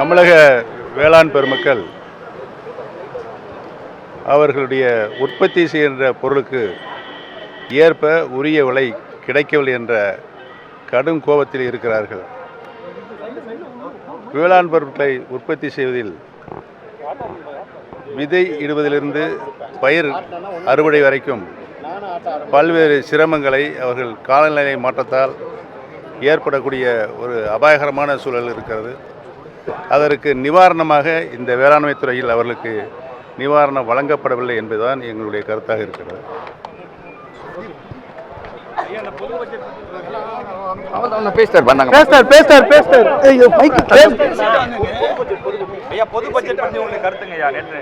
தமிழக வேளாண் பெருமக்கள் அவர்களுடைய உற்பத்தி செய்கின்ற பொருளுக்கு ஏற்ப உரிய விலை கிடைக்கவில்லை என்ற கடும் கோபத்தில் இருக்கிறார்கள். வேளாண் பொருட்களை உற்பத்தி செய்வதில் விதை இடுவதிலிருந்து பயிர் அறுவடை வரைக்கும் பல்வேறு சிரமங்களை அவர்கள் காலநிலை மாற்றத்தால் ஏற்படக்கூடிய ஒரு அபாயகரமான சூழல் இருக்கிறது. அதற்கு நிவாரணமாக இந்த வேளாண்மை துறையில் அவர்களுக்கு நிவாரணம் வழங்கப்படவில்லை என்பதுதான் எங்களுடைய கருத்தாக இருக்கிறது. அவன் பேசிட்டார் பண்ணாங்க பேஸ்டர் பேஸ்டர் பேஸ்டர் ஐயோ மைக் ஐயா பொது பட்ஜெட் பற்றி உங்களுக்கு கருத்துங்க ஐயா நேற்று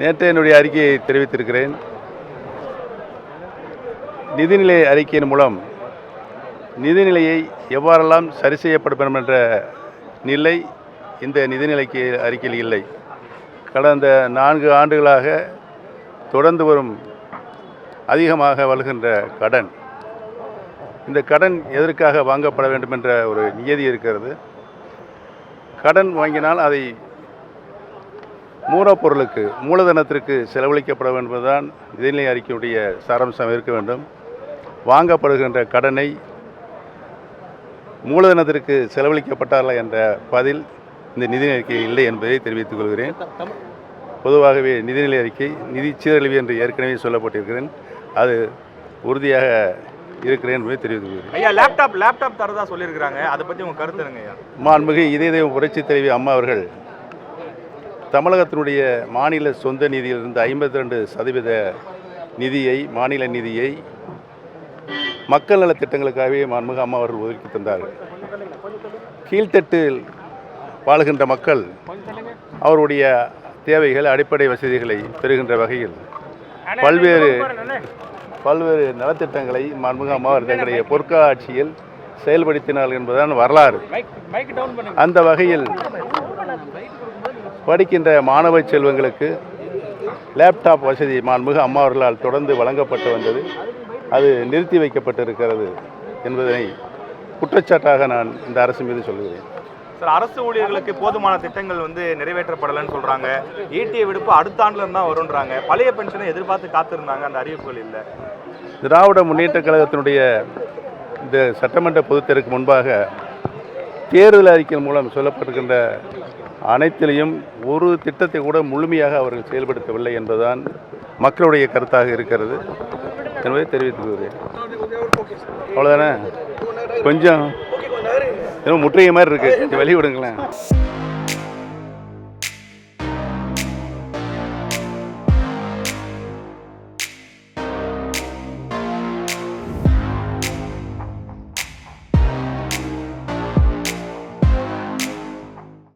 நேற்று என்னுடைய அறிக்கையை தெரிவித்திருக்கிறேன். நிதிநிலை அறிக்கையின் மூலம் நிதிநிலையை எவ்வாறெல்லாம் சரி செய்யப்படும் என்ற நிலை இந்த நிதிநிலைக்கு அறிக்கையில் இல்லை. கடந்த நான்கு ஆண்டுகளாக தொடர்ந்து வரும் அதிகமாக வருகின்ற கடன். இந்த கடன் எதற்காக வாங்கப்பட வேண்டும் என்ற ஒரு நியதி இருக்கிறது. கடன் வாங்கினால் அதை மூலப்பொருளுக்கு மூலதனத்திற்கு செலவழிக்கப்பட வேண்டும் என்பதுதான் நிதிநிலை அறிக்கையுடைய சாரம்சம் இருக்க வேண்டும். வாங்கப்படுகின்ற கடனை மூலதனத்திற்கு செலவழிக்கப்பட்டார்களா என்ற பதில் இந்த நிதிநிலை அறிக்கை இல்லை என்பதை தெரிவித்துக் கொள்கிறேன். பொதுவாகவே நிதிநிலை அறிக்கை நிதி சீரழிவு என்று ஏற்கனவே சொல்லப்பட்டிருக்கிறேன். அது உறுதியாக இருக்கிறேன் என்பதை தெரிவித்துக் கொள்கிறேன். ஐயா லேப்டாப் லேப்டாப் தரதா சொல்லியிருக்காங்க அதை பற்றி உங்க கருத்து என்னங்க ஐயா? மாண்புமிகு இதய தெய்வம் புரட்சி தலைவி அம்மா அவர்கள் தமிழகத்தினுடைய மாநில சொந்த நிதியிலிருந்து ஐம்பத்தி ரெண்டு சதவீத நிதியை மாநில நிதியை மக்கள் நலத் திட்டங்களுக்காகவே அம்மா அவர்கள் ஒதுக்கி தந்தார்கள் கீழ்த்தட்டில் வாழுகின்ற மக்கள் அவருடைய தேவைகள் அடிப்படை வசதிகளை பெறுகின்ற வகையில் பல்வேறு பல்வேறு நலத்திட்டங்களை மன்முக அம்மா அவர் தங்களுடைய பொற்கால ஆட்சியில் செயல்படுத்தினார்கள் என்பதுதான் வரலாறு. அந்த வகையில் படிக்கின்ற மாணவ செல்வங்களுக்கு லேப்டாப் வசதி மாண்புமிகு அம்மா அவர்களால் தொடர்ந்து வழங்கப்பட்டு வந்தது. அது நிறுத்தி வைக்கப்பட்டிருக்கிறது என்பதனை குற்றச்சாட்டாக நான் இந்த அரசு மீது சொல்கிறேன் சார் அரசு ஊழியர்களுக்கு போதுமான திட்டங்கள் வந்து நிறைவேற்றப்படலைன்னு சொல்றாங்க. ஈட்டிய விடுப்பு அடுத்த ஆண்டுல இருந்தா வரும்ன்றாங்க. பழைய பென்ஷனை எதிர்பார்த்து காத்திருந்தாங்க அந்த அறிவிப்புகள் இல்லை. திராவிட முன்னேற்ற கழகத்தினுடைய இந்த சட்டமன்ற பொதுத்தேர்வுக்கு முன்பாக தேர்தல் அறிக்கையின் மூலம் சொல்லப்பட்டிருக்கின்ற அனைத்திலையும் ஒரு திட்டத்தை கூட முழுமையாக அவர்கள் செயல்படுத்தவில்லை என்பதுதான் மக்களுடைய கருத்தாக இருக்கிறது. என்பதை தெரிவித்துக் கொள்கிறேன் அவ்வளோதானே கொஞ்சம் ஏதோ முற்றுகை மாதிரி இருக்குது கொஞ்சம் விடுங்களேன்.